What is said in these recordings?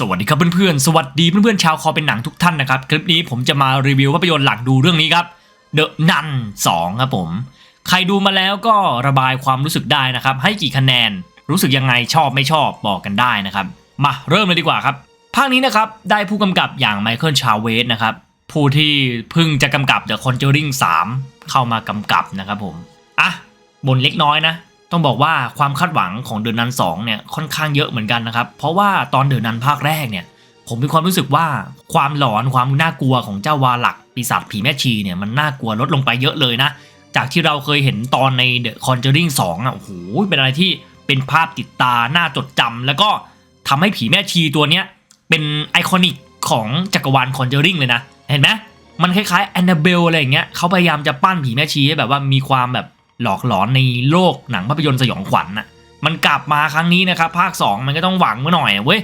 สวัสดีครับเพื่อนๆ สวัสดีเพื่อนๆชาวคอเป็นหนังทุกท่านนะครับ คลิปนี้ผมจะมารีวิวภาพยนตร์หลักดูเรื่องนี้ครับ The Nun 2 ครับผม ใครดูมาแล้วก็ระบายความรู้สึกได้นะครับ ให้กี่คะแนน รู้สึกยังไงชอบไม่ชอบบอกกันได้นะครับ มาเริ่มเลยดีกว่าครับ ภาคนี้นะครับ ได้ผู้กำกับอย่างไมเคิลชาเวสนะครับ ผู้ที่เพิ่งจะกำกับ The Conjuring 3 เข้ามากำกับนะครับผม อะบนเล็กน้อยนะ ต้องบอกว่าความคาดหวังของเดือนนันสองเนี่ยค่อนข้างเยอะเหมือนกันนะครับ เพราะว่าตอนเดือนนันภาคแรกเนี่ย ผมมีความรู้สึกว่าความหลอนความน่ากลัวของเจ้าวาหลักปีศาจผีแม่ชีเนี่ยมันน่ากลัวลดลงไปเยอะเลยนะ จากที่เราเคยเห็นตอนใน The Conjuring 2อะโอ้โหเป็นอะไรที่เป็นภาพติดตาน่าจดจำแล้วก็ทำให้ผีแม่ชีตัวเนี้ยเป็นไอคอนิกของจักรวาล Conjuring เลยนะ เห็นไหมมันคล้ายๆแอนนาเบลอะไรอย่างเงี้ยเขาพยายามจะปั้นผีแม่ชีให้แบบว่ามีความแบบ หลอกหลอนในโลกหนังภาพยนตร์สยองขวัญน่ะมันกลับมาครั้งนี้นะครับภาค 2 มันก็ต้องหวังไว้หน่อยเว้ย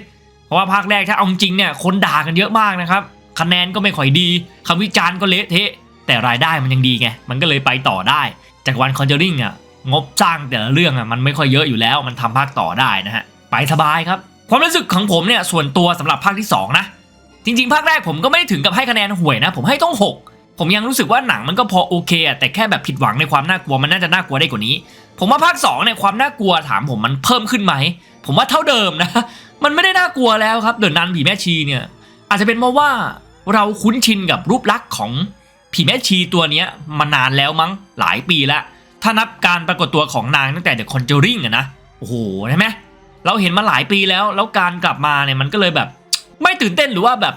เพราะว่าภาคแรกถ้าเอาจริงเนี่ยคนด่ากันเยอะมากนะครับคะแนนก็ไม่ค่อยดีคำวิจารณ์ก็เละเทะ แต่รายได้มันยังดีไงมันก็เลยไปต่อได้ จากวันคอนเจอริงอะงบสร้างแต่ละเรื่องอะมันไม่ค่อยเยอะอยู่แล้วมันทำภาคต่อได้นะฮะไปสบายครับ ความรู้สึกของผมเนี่ยส่วนตัวสำหรับภาคที่ 2 นะ จริง ๆ ภาคแรกผมก็ไม่ได้ถึงกับให้คะแนนห่วยนะ ผมให้ต้อง 6 ผมยังรู้สึกว่าหนังมันก็พอโอเคอะแต่แค่แบบผิดหวังในความน่ากลัวมันน่าจะน่ากลัวได้กว่านี้ ผมว่าภาค2เนี่ยความน่ากลัวถามผมมันเพิ่มขึ้นไหม ผมว่าเท่าเดิมนะ มันไม่ได้น่ากลัวแล้วครับเดินนันผีแม่ชีเนี่ย อาจจะเป็นเพราะว่าเราคุ้นชินกับรูปลักษณ์ของผีแม่ชีตัวเนี้มานานแล้วมั้งหลายปีแล้วถ้านับการปรากฏตัวของนางตั้งแต่ The Conjuring อะนะโอ้โหใช่ไหมเราเห็นมาหลายปีแล้ว แล้วการกลับมาเนี่ยมันก็เลยแบบ ไม่ตื่นเต้นหรือว่าแบบ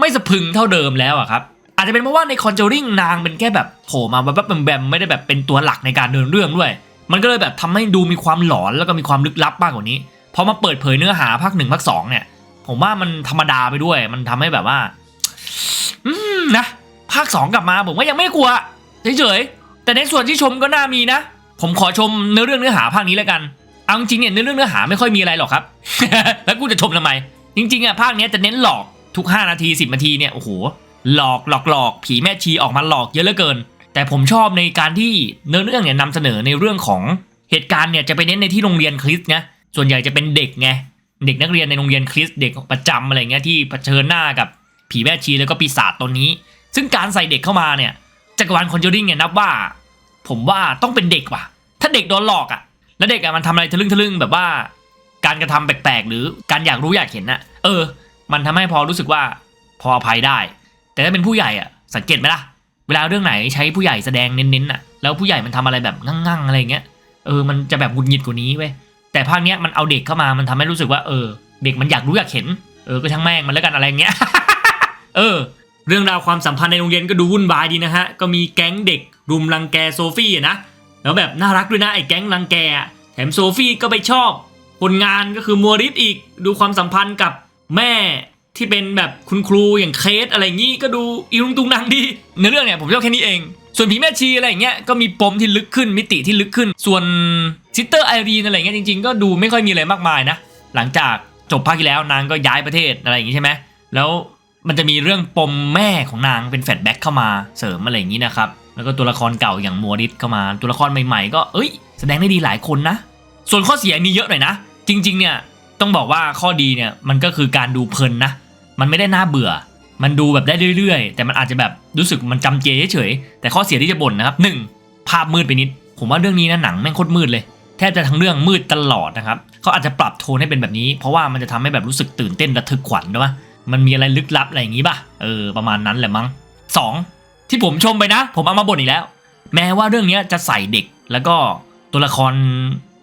ไม่สะพึงเท่าเดิมแล้วอะครับ อาจจะเป็นเพราะว่าใน Conjuring นางเป็นแค่แบบโผล่มาแบบแบมๆไม่ได้แบบเป็นตัวหลักในการเดินเรื่องด้วย มันก็เลยแบบทำให้ดูมีความหลอนแล้วก็มีความลึกลับมากกว่านี้พอมาเปิดเผยเนื้อหาภาคหนึ่งภาคสองเนี่ย ผมว่ามันธรรมดาไปด้วย มันทำให้แบบว่า อืมนะภาคสองกลับมาผมว่ายังไม่กลัวเฉยๆแต่ในส่วนที่ชมก็น่ามีนะ ผมขอชมเนื้อเรื่องเนื้อหาภาคนี้แล้วกันเอาจริงเนี่ยเนื้อเรื่องเนื้อหาไม่ค่อยมีอะไรหรอกครับ แล้วกูจะชมทำไมจริงๆอะภาคนี้จะเน้นหลอกทุก 5 นาที 10 นาทีเนี่ยโอ้โห หลอกหลอกหลอกผีแม่ชีออกมาหลอกเยอะเหลือเกิน แต่ผมชอบในการที่เนื้อเรื่องเนี่ยนำเสนอในเรื่องของเหตุการณ์เนี่ยจะไปเน้นในที่โรงเรียนคริสนะส่วนใหญ่จะเป็นเด็กไงเด็กนักเรียนในโรงเรียนคริสเด็กประจำอะไรเงี้ยที่เผชิญหน้ากับผีแม่ชีแล้วก็ปีศาจตนนี้ ซึ่งการใส่เด็กเข้ามาเนี่ยจักรวาลคอนจูริงเนี่ยนับว่า ผมว่าต้องเป็นเด็กว่ะ ถ้าเด็กโดนหลอกอะ่ะ แล้วเด็กอะมันทำอะไรทะลึ่งทะลึ่งแบบว่า การกระทำแปลกๆ หรือการอยากรู้อยากเห็นน่ะ เออ มันทำให้พอรู้สึกว่าพออภัยได้ แต่ถ้าเป็นผู้ใหญ่อะสังเกตไหมล่ะเวลาเรื่องไหนใช้ผู้ใหญ่แสดงเน้นๆน่ะแล้วผู้ใหญ่มันทำอะไรแบบงั่งๆอะไรเงี้ยเออมันจะแบบหงุดหงิดกว่านี้เว้ยแต่ภาคเนี้ยมันเอาเด็กเข้ามามันทำให้รู้สึกว่าเออ เด็กมันอยากรู้อยากเห็นเออก็ช่างแม่งมันแล้วกันอะไรเงี้ยเออ เรื่องราวความสัมพันธ์ในโรงเรียนก็ดูวุ่นวายดีนะฮะก็มีแก๊งเด็กรุมรังแกโซฟี่อะนะแล้วแบบน่ารักด้วยนะไอ้แก๊งรังแกแถมโซฟี่ก็ไปชอบคนงานก็คือมัวริสอีกดูความสัมพันธ์กับแม่ ที่เป็นแบบคุณครูอย่างเคสอะไรอย่างงี้ก็ดูอีรุงตุงนางดีในเรื่องเนี่ยผมชอบแค่นี้เอง ส่วนผีแม่ชีอะไรอย่างเงี้ยก็มีปมที่ลึกขึ้นมิติที่ลึกขึ้น ส่วนซิสเตอร์ไอรีนอะไรเงี้ยจริงๆ ก็ดูไม่ค่อยมีอะไรมากมายนะ หลังจากจบภาคที่แล้วนางก็ย้ายประเทศอะไรอย่างงี้ใช่ไหมแล้วมันจะมีเรื่องปมแม่ของนางเป็นแฟลชแบ็กเข้ามาเสริมอะไรอย่างงี้นะครับแล้วก็ตัวละครเก่าอย่างมัวริสเข้ามา ตัวละครใหม่ๆ ก็เอ้ยแสดงได้ดีหลายคนนะ ส่วนข้อเสียมีเยอะหน่อยนะ จริง ๆ เนี่ยต้องบอกว่าข้อดีเนี่ยมันก็คือการดูเพลินนะ มันไม่ได้น่าเบื่อ มันดูแบบได้เรื่อยๆ แต่มันอาจจะแบบรู้สึกมันจำเจเฉยๆแต่ข้อเสียที่จะบ่นนะครับหนึ่งภาพมืดไปนิด ผมว่าเรื่องนี้นะหนังแม่งโคตรมืดเลยแทบจะทั้งเรื่องมืดตลอดนะครับเขาอาจจะปรับโทนให้เป็นแบบนี้ เพราะว่ามันจะทำให้แบบรู้สึกตื่นเต้นระทึกขวัญด้วยมันมีอะไรลึกลับอะไรอย่างงี้ป่ะเออประมาณนั้นแหละมั้งสองที่ผมชมไปนะ ผมเอามาบ่นอีกแล้ว แม้ว่าเรื่องนี้จะใส่เด็กแล้วก็ตัวละคร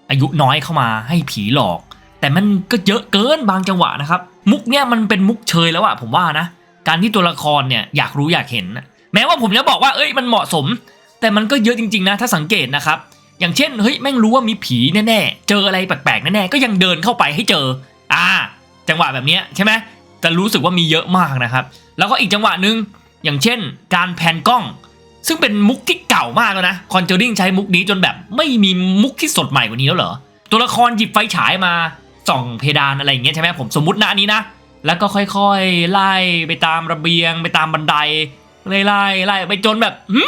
อายุน้อยเข้ามาให้ผีหลอก แต่มันก็เยอะเกินบางจังหวะนะครับ มุกเนี่ยมันเป็นมุกเชยแล้วอะผมว่านะ การที่ตัวละครเนี่ยอยากรู้อยากเห็นนะแม้ว่าผมจะบอกว่าเอ้ยมันเหมาะสม แต่มันก็เยอะจริงๆนะถ้าสังเกตนะครับ อย่างเช่นเฮ้ยแม่งรู้ว่ามีผีแน่ๆเจออะไรแปลกๆแน่ๆก็ยังเดินเข้าไปให้เจอ อ่า จังหวะแบบเนี้ยใช่ไหมจะรู้สึกว่ามีเยอะมากนะครับ แล้วก็อีกจังหวะหนึ่งอย่างเช่น การแพนกล้อง ซึ่งเป็นมุกที่เก่ามากแล้วนะคอนเจอริงใช้มุกนี้จนแบบไม่มีมุกที่สดใหม่กว่านี้แล้วเหรอตัวละครหยิบไฟฉายมา ส่องเพดานอะไรอย่างเงี้ยใช่ไหมผมสมมตินะอันนี้นะ แล้วก็ค่อยๆไล่ไปตามระเบียง ไปตามบันไดไล่ไล่ไล่ไปจนแบบหึ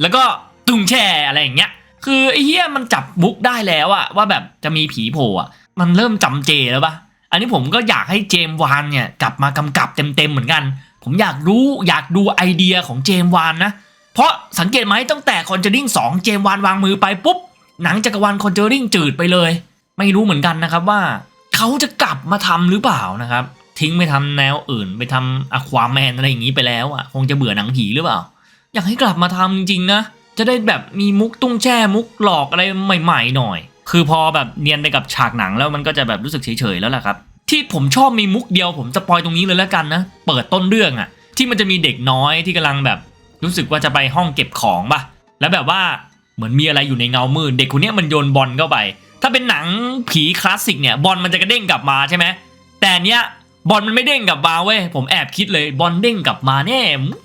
แล้วก็ตุงแช่อะไรอย่างเงี้ย คือไอ้เฮียมันจับมุกได้แล้วอะว่าแบบจะมีผีโผล่อะมันเริ่มจำเจแล้วปะอันนี้ผมก็อยากให้เจมวานเนี่ยกลับมากำกับเต็มๆเหมือนกัน ผมอยากรู้อยากดูไอเดียของเจมวานนะ เพราะสังเกตไหมตั้งแต่คอนเจอริ่ง2เจมวานวางมือไปปุ๊บหนังจักรวาลคอนเจอริ่งจืดไปเลย ไม่รู้เหมือนกันนะครับว่า เขาจะกลับมาทำหรือเปล่านะครับ ทิ้งไปทำแนวอื่น ไปทำอควาแมนอะไรอย่างนี้ไปแล้วอะคงจะเบื่อหนังผีหรือเปล่า อยากให้กลับมาทำจริงๆนะ จะได้แบบมีมุกตุ้งแช่มุกหลอกอะไรใหม่ๆหน่อย คือพอแบบเนียนไปกับฉากหนังแล้วมันก็จะแบบรู้สึกเฉยๆแล้วแหละครับ ที่ผมชอบมีมุกเดียวผมสปอยตรงนี้เลยแล้วกันนะ เปิดต้นเรื่องอะ ที่มันจะมีเด็กน้อยที่กำลังแบบ รู้สึกว่าจะไปห้องเก็บของป่ะ แล้วแบบว่าเหมือนมีอะไรอยู่ในเงามืดเด็กคนนี้มันโยนบอลเข้าไป ถ้าเป็นหนังผีคลาสสิกเนี่ยบอลมันจะกระเด้งกลับมาใช่ไหมแต่เนี้ยบอลมันไม่เด้งกลับมาเว้ยผมแอบคิดเลยบอลเด้งกลับมาแน่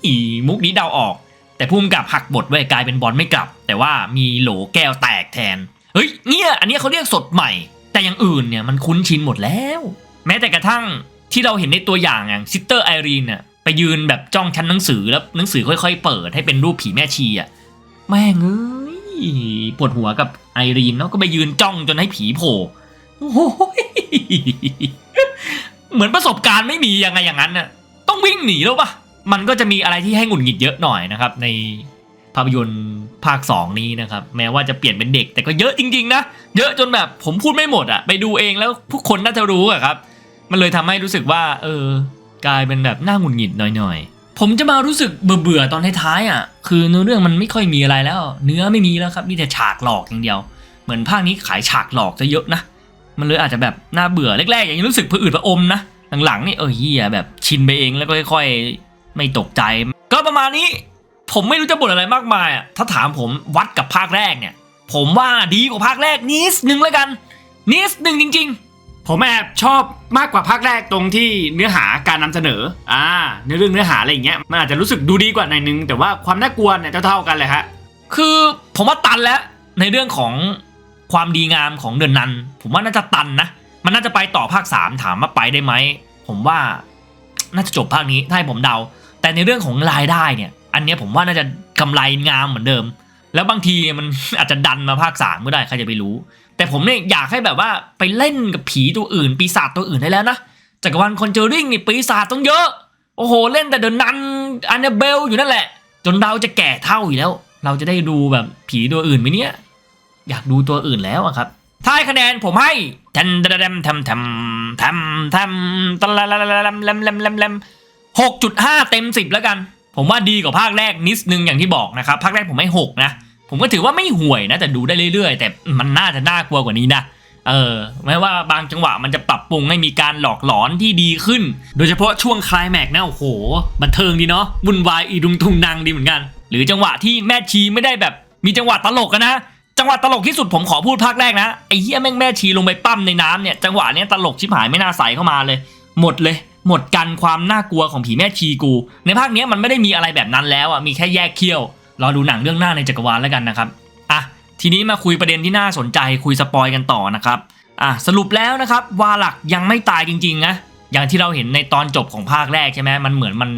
อีมุกนี้เดาออก แต่พุ่มกับหักบทไว้ยกลายเป็นบอลไม่กลับ แต่ว่ามีโหลแก้วแตกแทนเฮ้ยเนี่ยอันนี้เขาเรียกสดใหม่ แต่อย่างอื่นเนี่ยมันคุ้นชินหมดแล้ว แม้แต่กระทั่งที่เราเห็นในตัวอย่างอย่างซิสเตอร์ไอรีนน่ะไปยืนแบบจ้องชั้นหนังสือแล้วหนังสือค่อย ๆ เปิดให้เป็นรูปผีแม่ชีอะแม่งเอ้ย ปวดหัวกับไอรีนเนาะก็ไปยืนจ้องจนให้ผีโผล่โหเหมือนประสบการณ์ไม่มียังไงอย่างนั้นน่ะต้องวิ่งหนีแล้วปะมันก็จะมีอะไรที่ให้หงุดหงิดเยอะหน่อยนะครับ ในภาพยนตร์ภาค 2 นี้นะครับ แม้ว่าจะเปลี่ยนเป็นเด็กแต่ก็เยอะจริง ๆ นะ เยอะจนแบบผมพูดไม่หมดอะไปดูเองแล้วผู้คนน่าจะรู้อะครับ มันเลยทำให้รู้สึกว่า เออกลายเป็นแบบน่าหงุดหงิดหน่อยๆ ผมจะมารู้สึกเบื่อๆตอนท้ายๆอะ คือเนื้อเรื่องมันไม่ค่อยมีอะไรแล้ว เนื้อไม่มีแล้วครับมีแต่ฉากหลอกอย่างเดียว เหมือนภาคนี้ขายฉากหลอกซะเยอะนะ มันเลยอาจจะแบบน่าเบื่อแรกๆอย่างนี้รู้สึกผะอืดผะอมนะ หลังๆนี่เออเฮียแบบชินไปเองแล้วก็ค่อยๆ ไม่ตกใจ ก็ประมาณนี้ ผมไม่รู้จะบ่นอะไรมากมายอะ ถ้าถามผมวัดกับภาคแรกเนี่ย ผมว่าดีกว่าภาคแรกนิดนึงแล้วกันนิดนึงจริง ๆ ผมแอบชอบมากกว่าภาคแรกตรงที่เนื้อหาการนำเสนอ อ่าในเรื่องเนื้อหาอะไรอย่างเงี้ยมันอาจจะรู้สึกดูดีกว่าหน่อยนึง แต่ว่าความน่ากลัวเนี่ยเท่าๆกันเลยฮะคือผมว่าตันแล้วในเรื่องของความดีงามของเดือนนัน ผมว่าน่าจะตันนะ มันน่าจะไปต่อภาค 3 ถามว่าไปได้ไหม ผมว่าน่าจะจบภาคนี้ถ้าให้ผมเดา แต่ในเรื่องของรายได้เนี่ย อันเนี้ยผมว่าน่าจะกำไรงามเหมือนเดิม แล้วบางทีมันอาจจะดันมาภาค 3 ก็ได้ใครจะไปรู้ แต่ผมเนี่ยอยากให้แบบว่าไปเล่นกับผีตัวอื่น ปีศาจตัวอื่นได้แล้วนะจักรวาลคอนเจอริงนี่ปีศาจต้องเยอะ โอ้โห เล่นแต่เดินนันอันเนเบลอยู่นั่นแหละ จนเราจะแก่เท่าอยู่แล้ว เราจะได้ดูแบบผีตัวอื่นไหมเนี่ย อยากดูตัวอื่นแล้วอะครับถ้าให้คะแนนผมให้แทมแทมแทมแทมแทมแทมตะละละละละละละละละละหกจุดห้าเต็มสิบแล้วกัน ผมว่าดีกว่าภาคแรกนิดนึงอย่างที่บอกนะครับ ภาคแรกผมให้หกนะ ผมก็ถือว่าไม่ห่วยนะ แต่ดูได้เรื่อยๆ แต่มันน่าจะน่ากลัวกว่านี้นะเออแม้ว่าบางจังหวะมันจะปรับปรุงให้มีการหลอกหลอนที่ดีขึ้น โดยเฉพาะช่วงคลายแม็กนะโอ้โหบันเทิงดีเนาะวุ่นวายอีดุงทุงนางดีเหมือนกัน หรือจังหวะที่แม่ชีไม่ได้แบบ มีจังหวะตลกนะ จังหวะตลกที่สุดผมขอพูดภาคแรกนะไอ้เหี้ยแม่งแม่ชีลงไปปั้มในน้ำเนี่ยจังหวะเนี้ยตลกชิบหายไม่น่าใส่เข้ามาเลย หมดเลยหมดกันความน่ากลัวของผีแม่ชีกู ในภาคเนี้ยมันไม่ได้มีอะไรแบบนั้นแล้วอะมีแค่แยกเขี้ยว รอดูหนังเรื่องหน้าในจักรวาลแล้วกันนะครับอะทีนี้มาคุยประเด็นที่น่าสนใจคุยสปอยกันต่อนะครับอะสรุปแล้วนะครับวาหลักยังไม่ตายจริงๆนะอย่างที่เราเห็นในตอนจบของภาคแรกใช่ไหมมันเหมือนมัน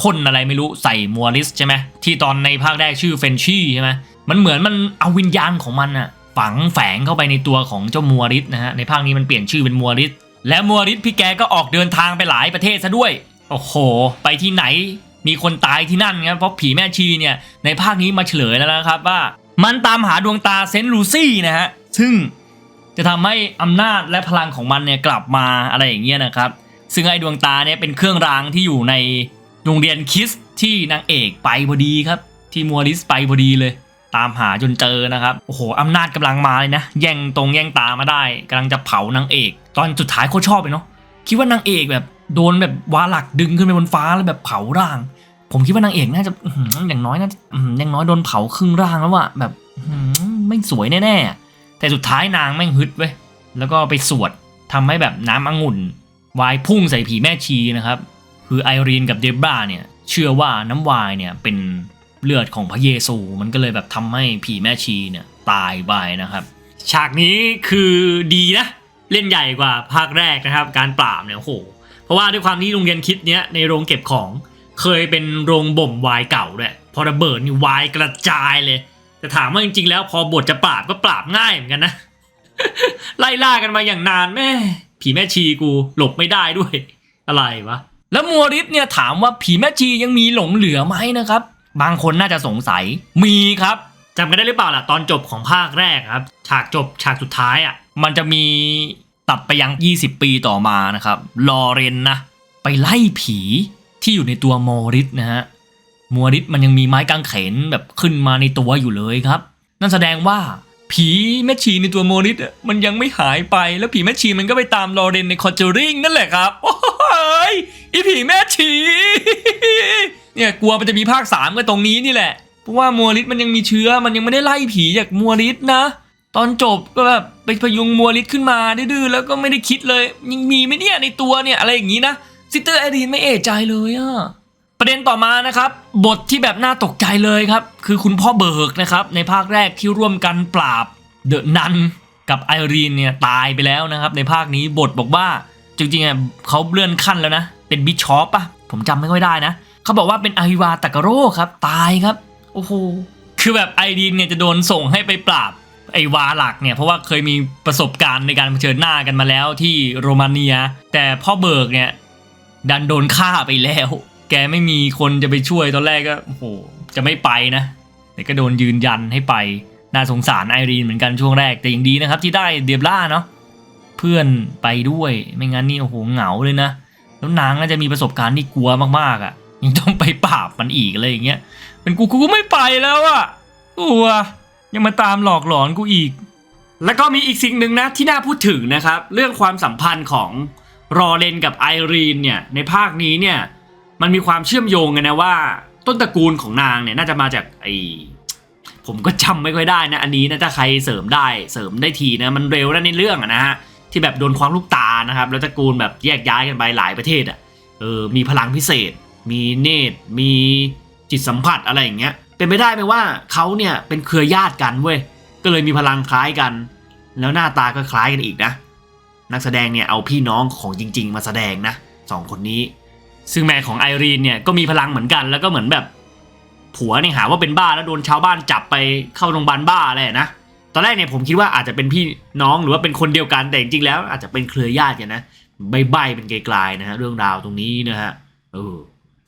พ่นอะไรไม่รู้ใส่มัวริสใช่ไหมที่ตอนในภาคแรกชื่อเฟนชี่ใช่ไหมมันเหมือนมันเอาวิญญาณของมันอะฝังแฝงเข้าไปในตัวของเจ้ามัวริสนะฮะในภาคนี้มันเปลี่ยนชื่อเป็นมัวริสและมัวริสพี่แกก็ออกเดินทางไปหลายประเทศซะด้วย โอ้โห ไปที่ไหน มีคนตายที่นั่นครับเพราะผีแม่ชีเนี่ยในภาคนี้มาเฉลยแล้วนะครับว่ามันตามหาดวงตาเซนต์ลูซี่นะฮะซึ่งจะทำให้อำนาจและพลังของมันเนี่ยกลับมาอะไรอย่างเงี้ยนะครับ ซึ่งไอ้ดวงตาเนี่ยเป็นเครื่องรางที่อยู่ในโรงเรียนคิสที่นางเอกไปพอดีครับ ที่มัวริสไปพอดีเลย ตามหาจนเจอนะครับโอ้โหอำนาจกำลังมาเลยนะแย่งตรงแย่งตามาได้กำลังจะเผานางเอก ตอนสุดท้ายโคตรชอบเลยเนาะคิดว่านางเอกแบบ โดนแบบวาหลักดึงขึ้นไปบนฟ้าแล้วแบบเผาร่าง ผมคิดว่านางเอกน่าจะอย่างน้อยนะอื้อย่างน้อยโดนเผาครึ่งร่างแล้วอะแบบไม่สวยแน่ๆแต่สุดท้ายนางแม่งฮึดเว้ยแล้วก็ไปสวดทำให้แบบน้ำองุ่นวายพุ่งใส่ผีแม่ชีนะครับ คือไอรีนกับเดบราเนี่ย เชื่อว่าน้ำวายเนี่ยเป็นเลือดของพระเยซู มันก็เลยแบบทำให้ผีแม่ชีเนี่ยตายไปนะครับ ฉากนี้คือดีนะ เล่นใหญ่กว่าภาคแรกนะครับ การปราบเนี่ยโอ้โห เพราะว่าด้วยความที่โรงเรียนคิดเนี้ยในโรงเก็บของเคยเป็นโรงบ่มวายเก่าด้วยพอระเบิดนี่วายกระจายเลย แต่ถามว่าจริงๆแล้วพอบทจะปราบก็ปราบง่ายเหมือนกันนะ ไล่ล่ากันมาอย่างนานแม่ผีแม่ชีกูหลบไม่ได้ด้วย อะไรวะ แล้วมัวริสเนี่ยถามว่าผีแม่ชียังมีหลงเหลือไหมนะครับ บางคนน่าจะสงสัยมีครับจำกันได้หรือเปล่าล่ะตอนจบของภาคแรกครับ ฉากจบฉากสุดท้ายอะมันจะมี ตัดไปยัง 20 ปีต่อมานะครับลอเรนนะไปไล่ผีที่อยู่ในตัวมอริสนะฮะมัวริสมันยังมีไม้กางเขนแบบขึ้นมาในตัวอยู่เลยครับ นั่นแสดงว่าผีแม่ชีในตัวโมริสมันยังไม่หายไปแล้วผีแม่ชีมันก็ไปตามลอเรนในคอนเจอริงนั่นแหละครับโอ้ยอีผีแม่ชีเนี่ยกลัวมันจะมีภาคสามก็ตรงนี้นี่แหละเพราะว่ามัวริสมันยังมีเชื้อมันยังไม่ได้ไล่ผีจากมัวริสนะ ตอนจบก็แบบไปพยุงมัวริสขึ้นมาดื้อแล้วก็ไม่ได้คิดเลยยังมีไหมเนี่ยในตัวเนี่ยอะไรอย่างนี้นะซิสเตอร์ไอรีนไม่เอะใจเลยอะประเด็นต่อมานะครับบทที่แบบน่าตกใจเลยครับ คือคุณพ่อเบิกนะครับในภาคแรกที่ร่วมกันปราบเดอะนันกับไอรีนเนี่ยตายไปแล้วนะครับ ในภาคนี้บทบอกว่าจริงๆอะเขาเลื่อนขั้นแล้วนะ เป็นบิชอปปะผมจำไม่ค่อยได้นะเขาบอกว่าเป็นอาฮิวาตากโรครับ ตายครับ โอ้โหคือแบบไอรีนเนี่ยจะโดนส่งให้ไปปราบ ไอวาหลักเนี่ยเพราะว่าเคยมีประสบการณ์ในการเผชิญหน้ากันมาแล้วที่โรมาเนีย แต่พ่อเบิร์กเนี่ยดันโดนฆ่าไปแล้ว แกไม่มีคนจะไปช่วยตอนแรกก็โอ้โหจะไม่ไปนะ แต่ก็โดนยืนยันให้ไปน่าสงสารไอรีนเหมือนกันช่วงแรกแต่ยังดีนะครับที่ได้เดียบล่าเนาะเพื่อนไปด้วยไม่งั้นนี่โอ้โหเหงาเลยนะแล้วนางน่าจะมีประสบการณ์ที่กลัวมากๆอะ่ะยังต้องไปปราบมันอีกอะไรอย่างเงี้ยเป็นกูกูก็ไม่ไปแล้วอะ่ะกลัว ยังมาตามหลอกหลอนกูอีก แล้วก็มีอีกสิ่งหนึ่งนะที่น่าพูดถึงนะครับ เรื่องความสัมพันธ์ของรอเลนกับไอรีนเนี่ยในภาคนี้เนี่ยมันมีความเชื่อมโยงกันนะว่า ต้นตระกูลของนางเนี่ยน่าจะมาจากไอผมก็จำไม่ค่อยได้นะอันนี้นะถ้าใครเสริมได้เสริมได้ทีนะมันเร็วนะในเรื่องนะฮะที่แบบโดนความลูกตานะครับ แล้วตระกูลแบบแยกย้ายกันไปหลายประเทศอะเออมีพลังพิเศษ มีเนตรมีจิตสัมผัสอะไรอย่างเงี้ย เป็นไปได้ไหมว่าเขาเนี่ยเป็นเครือญาติกันเว้ยก็เลยมีพลังคล้ายกัน แล้วหน้าตาก็คล้ายกันอีกนะ นักแสดงเนี่ยเอาพี่น้องของจริง ๆ มาแสดงนะสองคนนี้ ซึ่งแม่ของไอรีนเนี่ยก็มีพลังเหมือนกัน แล้วก็เหมือนแบบผัวเนี่ยหาว่าเป็นบ้าแล้วโดนชาวบ้านจับไปเข้าโรงพยาบาลบ้าอะไรนะตอนแรกเนี่ยผมคิดว่าอาจจะเป็นพี่น้องหรือว่าเป็นคนเดียวกันแต่จริงๆแล้ว อาจจะเป็นเครือญาติกันนะใบๆเป็นไกลๆนะฮะเรื่องราวตรงนี้นะฮะเออ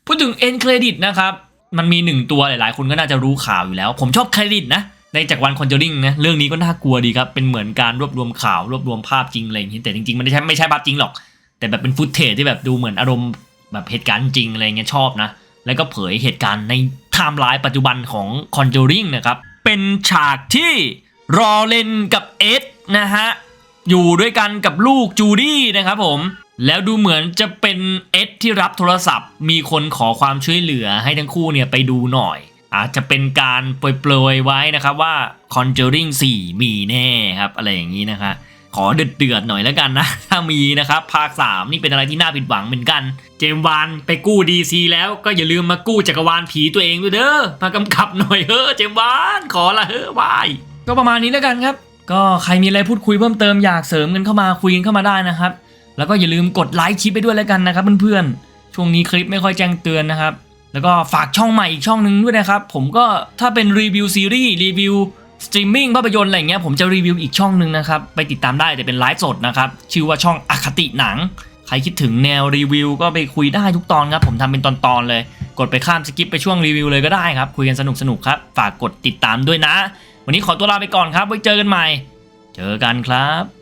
พูดถึงเอ็นเครดิตนะครับ มันมีหนึ่งตัวหลายๆ คนก็น่าจะรู้ข่าวอยู่แล้ว ผมชอบเครดิตนะในจากวันคอนเจอริงนะเรื่องนี้ก็น่ากลัวดีครับ เป็นเหมือนการรวบรวมข่าวรวบรวมภาพจริงอะไรอย่างนี้แต่จริงๆมันไม่ใช่ไม่ใช่ภาพจริงหรอก แต่แบบเป็นฟุตเทจที่แบบดูเหมือนอารมณ์แบบเหตุการณ์จริงอะไรเงี้ยชอบนะ แล้วก็เผยเหตุการณ์ในไทม์ไลน์ปัจจุบันของคอนเจอริงนะครับ เป็นฉากที่รอเลนกับเอ็ดนะฮะอยู่ด้วยกันกับลูกจูดี้นะครับผม แล้วดูเหมือนจะเป็นเอ็ดที่รับโทรศัพท์ มีคนขอความช่วยเหลือให้ทั้งคู่เนี่ยไปดูหน่อย อาจจะเป็นการโปรยๆไว้นะครับว่า Conjuring 4 มีแน่ครับอะไรอย่างนี้นะคะ ขอเดือดๆหน่อยแล้วกันนะ ถ้ามีนะครับภาค 3 นี่เป็นอะไรที่น่าผิดหวังเหมือนกัน เจมวานไปกู้ดีซีแล้วก็อย่าลืมมากู้จักรวาลผีตัวเองด้วยเด้อมากำกับหน่อยเฮ้อเจมวานขอละเฮ้อวายก็ประมาณนี้แล้วกันครับ ก็ใครมีอะไรพูดคุยเพิ่มเติมอยากเสริมกันเข้ามาคุยกันเข้ามาได้นะครับ แล้วก็อย่าลืมกดไลค์คลิปไปด้วยแล้วกันนะครับเพื่อนๆ ช่วงนี้คลิปไม่ค่อยแจ้งเตือนนะครับ แล้วก็ฝากช่องใหม่อีกช่องหนึงด้วยนะครับ ผมก็ถ้าเป็นรีวิวซีรีส์รีวิวสตรีมมิ่งภาพยนตร์อะไรเงี้ยผมจะรีวิวอีกช่องหนึ่งนะครับ ไปติดตามได้แต่เป็นไลฟ์สดนะครับ ชื่อว่าช่องอคติหนัง ใครคิดถึงแนวรีวิวก็ไปคุยได้ทุกตอนครับ ผมทำเป็นตอนๆเลย กดไปข้ามสกิปไปช่วงรีวิวเลยก็ได้ครับ คุยกันสนุกๆครับ ฝากกดติดตามด้วยนะ วันนี้ขอตัวลาไปก่อนครับ ไว้เจอกันใหม่ เจอกันครับ